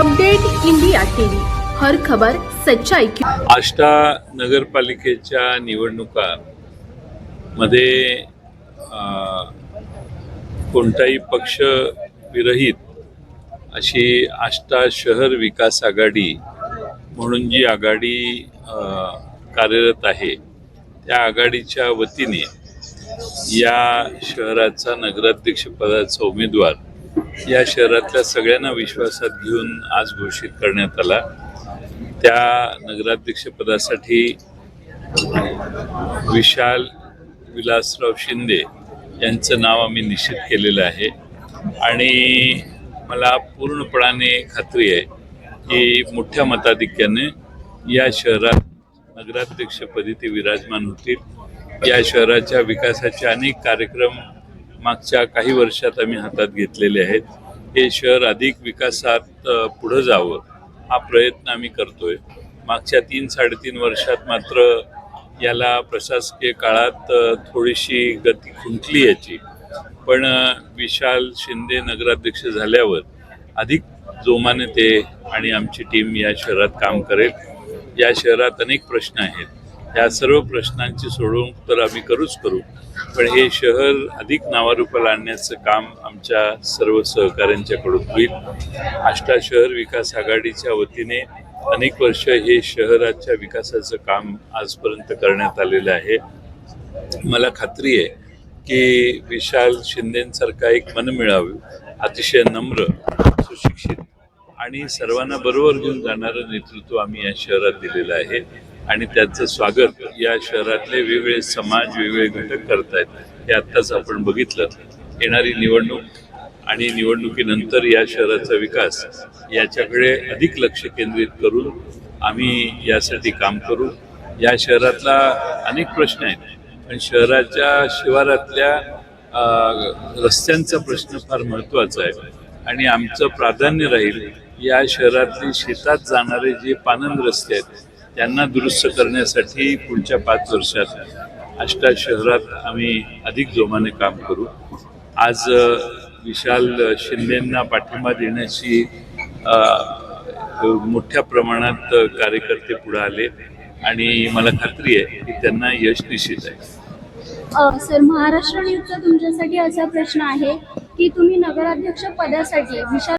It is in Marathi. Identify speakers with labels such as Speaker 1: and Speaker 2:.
Speaker 1: Update India TV. हर खबर सच्चाई की
Speaker 2: आष्टा नगरपालिकेच्या निवडणुका मध्ये कोणताही पक्ष विरहित अशी आष्टा शहर विकास आघाडी म्हणून जी आघाडी कार्यरत आहे त्या आघाडीच्या वतीने या शहराचा नगराध्यक्षपदाचा उमेदवार या शहरातल्या सगळ्यांना विश्वासात घेऊन आज घोषित करण्यात आला. त्या नगराध्यक्षपदासाठी विशाल विलासराव शिंदे यांचं नाव आम्ही निश्चित केलेलं आहे. आणि मला पूर्णपणाने खात्री आहे की मोठ्या मताधिक्याने या शहरात नगराध्यक्षपदी ते विराजमान होतील. या शहराच्या विकासाचे अनेक कार्यक्रम मागच्या काही वर्षात आम्ही हातात घेतलेले आहेत. हे शहर अधिक विकासात पुढं जावं हा प्रयत्न आम्ही करतोय. मागच्या तीन साडेतीन वर्षात मात्र याला प्रशासकीय काळात थोडीशी गती खुंटली याची. पण विशाल शिंदे नगराध्यक्ष झाल्यावर अधिक जोमाने ते आणि आमची टीम या शहरात काम करेल. या शहरात अनेक प्रश्न आहेत. या सर्व प्रश्नांची सोडवणूक तर आम्ही करूच करू. पण हे शहर अधिक नावारूपाला आणण्याचं काम आमच्या सर्व सहकाऱ्यांच्याकडून होईल. आष्टा शहर विकास आघाडीच्या वतीने अनेक वर्ष हे शहराच्या विकासाचं काम आजपर्यंत करण्यात आलेलं आहे. मला खात्री आहे की विशाल शिंदेसारखा एक मनमिळावी अतिशय नम्र सुशिक्षित आणि सर्वांना बरोबर घेऊन जाणारं नेतृत्व आम्ही या शहरात दिलेलं आहे. आणि त्याचं स्वागत या शहरातले वेगवेगळे समाज वेगवेगळे घटक करतायत हे आत्ताच आपण बघितलं. येणारी निवडणूक आणि निवडणुकीनंतर या शहराचा विकास याच्याकडे अधिक लक्ष केंद्रित करून आम्ही यासाठी काम करू. या शहरातला अनेक प्रश्न आहेत पण शहराच्या शिवारातल्या रस्त्यांचा प्रश्न फार महत्त्वाचा आहे. आणि आमचं प्राधान्य राहील या शहरातली शेतात जाणारे जे पानंद रस्ते आहेत त्यांना दुरुस्त करण्यासाठी पुढच्या पाच वर्षात आष्टा शहरात आम्ही अधिक जोमाने काम करू. आज विशाल शिंदेंना पाठिंबा देण्याची मोठ्या प्रमाणात कार्यकर्ते पुढे आले आणि मला खात्री आहे की त्यांना यश निश्चित आहे.
Speaker 3: सर महाराष्ट्र न्यूजचा तुमच्यासाठी असा प्रश्न आहे की तुम्ही नगराध्यक्ष पदासाठी विशाल